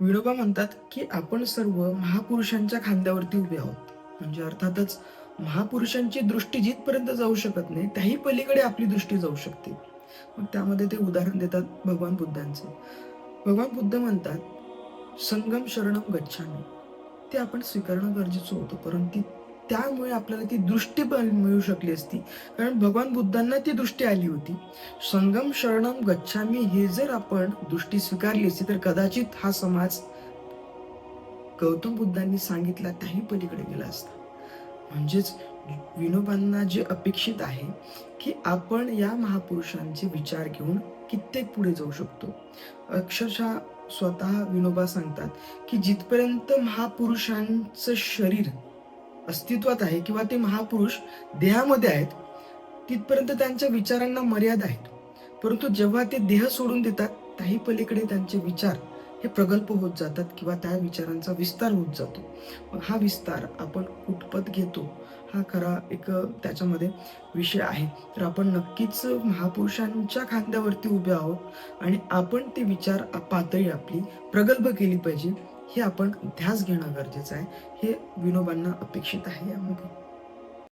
विनोबा म्हणतात की आपण सर्व महापुरुषांच्या खांद्यावरती उभे आहोत. म्हणजे अर्थातच महापुरुषांची दृष्टी जिथपर्यंत जाऊ शकत नाही त्याही पलीकडे आपली दृष्टी जाऊ शकते. मग त्यामध्ये ते उदाहरण देतात भगवान बुद्धांचे. भगवान बुद्ध म्हणतात संगम शरणम गच्छामी. ते आपण स्वीकारणं गरजेचं होतं परंतु त्यामुळे आपल्याला ती दृष्टी पण मिळू शकली असती. कारण भगवान बुद्धांना ती दृष्टी आली होती. संगम शरणम गच्छामी हे जर आपण दृष्टी स्वीकारली असती तर कदाचित हा समाज गौतम बुद्धांनी सांगितला त्याही पलीकडे गेला असता. म्हणजेच विनोबांना जे अपेक्षित आहे की आपण या महापुरुषांचे विचार घेऊन कित्येक पुढे जाऊ शकतो. अक्षरशः स्वतः विनोबा सांगतात की जिथपर्यंत महापुरुषांचं शरीर अस्तित्वात आहे किंवा ते महापुरुष देहामध्ये आहेत तिथपर्यंत त्यांच्या विचारांना मर्यादा आहेत. परंतु जेव्हा ते देह सोडून देतात त्याही पलीकडे त्यांचे विचार हे प्रगल्भ होत जातात किंवा त्या विचारांचा विस्तार होत जातो. मग हा विस्तार आपण उठपत घेतो हा खरा एक त्याच्यामध्ये विषय आहे. तर आपण नक्कीच महापुरुषांच्या खांद्यावरती उभे आहोत आणि आपण ते विचार पातळी आपली प्रगल्भ केली पाहिजे. हे आपण ध्यास घेणं गरजेचं आहे. हे विनोबांना अपेक्षित आहे यामध्ये.